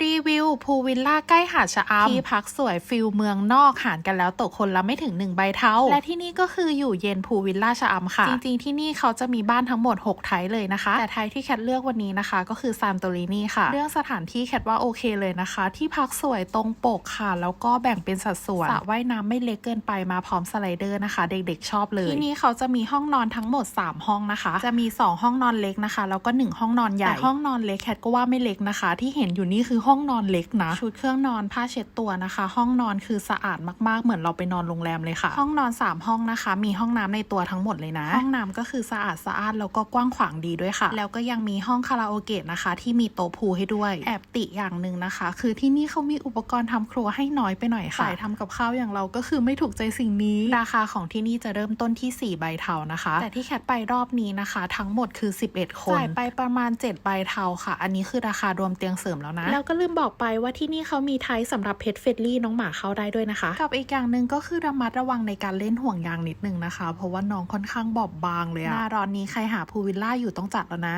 รีวิวพูลวิลล่าใกล้หาดชะอำที่พักสวยฟิลเมืองนอกหารกันแล้วตกคนละไม่ถึง1ใบเท่า และที่นี่ก็คืออยู่เย็นพูลวิลล่าชะอำค่ะ จริงๆที่นี่เขาจะมีบ้านทั้งหมด 6 ไทยเลยนะคะ แต่ไทยที่แคทเลือกวันนี้นะคะ ก็คือซานโตรินีค่ะ เรื่องสถานที่แคทว่าโอเคเลยนะคะ ที่พักสวยตรงปกค่ะ แล้วก็แบ่งเป็นสัดส่วนสระว่ายน้ำไม่เล็กเกินไปมาพร้อมสไลเดอร์นะคะ เด็กๆชอบเลย ที่นี่เขาจะมีห้องนอนทั้งหมด 3 ห้องนะคะ จะมี 2 ห้องนอนเล็กนะคะแล้วก็ 1 ห้องนอนใหญ่แต่ห้องนอนเล็กแคทก็ว่าไม่เล็กนะคะ ที่เห็นอยู่นี่คือห้องนอนเล็กนะ ชุดเครื่องนอนผ้าเช็ดตัวนะคะ ห้องนอนคือสะอาดมากๆ เหมือนเราไปนอนโรงแรมเลยค่ะ ห้องนอน 3 ห้องนะคะ มีห้องน้ำในตัวทั้งหมดเลยนะ ห้องน้ำก็คือสะอาดสะอาดแล้วก็กว้างขวางดีด้วยค่ะ แล้วก็ยังมีห้องคาราโอเกะนะคะ ที่มีโต๊ะพูลให้ด้วยแอบติอย่างหนึ่งนะคะ คือที่นี่เขามีอุปกรณ์ทำครัวให้น้อยไปหน่อยค่ะสายทำกับข้าวอย่างเราก็คือไม่ถูกใจสิ่งนี้ ราคาของที่นี่จะเริ่มต้นที่ 4 ใบเทานะคะ แต่ที่แคทไปรอบนี้นะคะ ทั้งหมดคือ 11 คนจ่ายไปประมาณ 7 ใบเทาค่ะ อันนี้คือราคารวมเตียงเสริมแล้วนะแล้วก็ลืมบอกไปว่าที่นี่เขามีไทยสำหรับเพ t เฟ d ลี่น้องหมาเข้าได้ด้วยนะคะ กับอีกอย่างหนึ่งก็คือระมัดระวังในการเล่นห่วงยางนิดนึงนะคะ เพราะว่าน้องค่อนข้างบอบบางเลยอะหน้าร้อนนี้ใครหาพูลวิลล่าอยู่ต้องจัดแล้วนะ